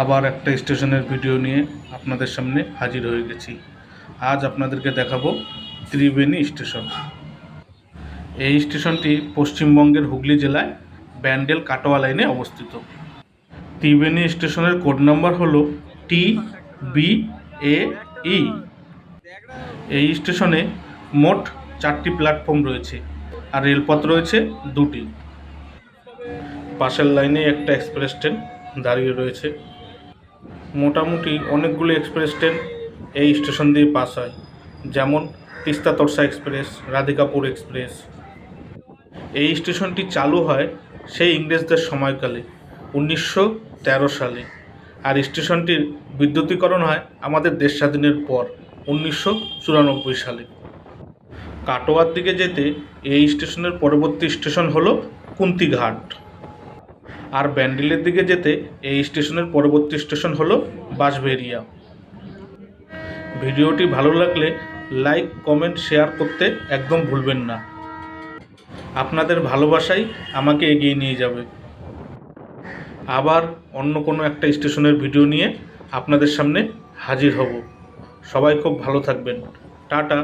আবার একটা স্টেশনের ভিডিও নিয়ে আপনাদের সামনে হাজির হয়ে গেছি। আজ আপনাদেরকে দেখাবো ত্রিবেণী স্টেশন। এই স্টেশনটি পশ্চিমবঙ্গের হুগলি জেলায় ব্যান্ডেল কাটোয়া লাইনে অবস্থিত। ত্রিবেণী স্টেশনের কোড নাম্বার হলো টি বি এ ই। এই স্টেশনে মোট চারটি প্ল্যাটফর্ম রয়েছে আর রেলপথ রয়েছে দুটি। পাশের লাইনে একটা এক্সপ্রেস ট্রেন দাঁড়িয়ে রয়েছে। মোটামুটি অনেকগুলো এক্সপ্রেস ট্রেন এই স্টেশন দিয়ে পাস হয়। যেমন তিস্তা তরসা এক্সপ্রেস, রাধিকাপুর এক্সপ্রেস। এই স্টেশনটি চালু হয় সেই ইংরেজদের সময়কালে, উনিশশো তেরো সালে। আর স্টেশনটির বিদ্যুতীকরণ হয় আমাদের দেশ স্বাধীনের পর, উনিশশো চুরানব্বই সালে। কাটোয়ার দিকে যেতে এই স্টেশনের পরবর্তী স্টেশন হলো কুন্তিঘাট। আর ব্যান্ডেলের দিকে যেতে এই স্টেশনের পরবর্তী স্টেশন হলো বাঁশবেরিয়া ভিডিওটি ভালো লাগলে লাইক, কমেন্ট, শেয়ার করতে একদম ভুলবেন না। আপনাদের ভালোবাসাই আমাকে এগিয়ে নিয়ে যাবে। আবার অন্য কোনো একটা স্টেশনের ভিডিও নিয়ে আপনাদের সামনে হাজির হব। সবাই খুব ভালো থাকবেন। টাটা।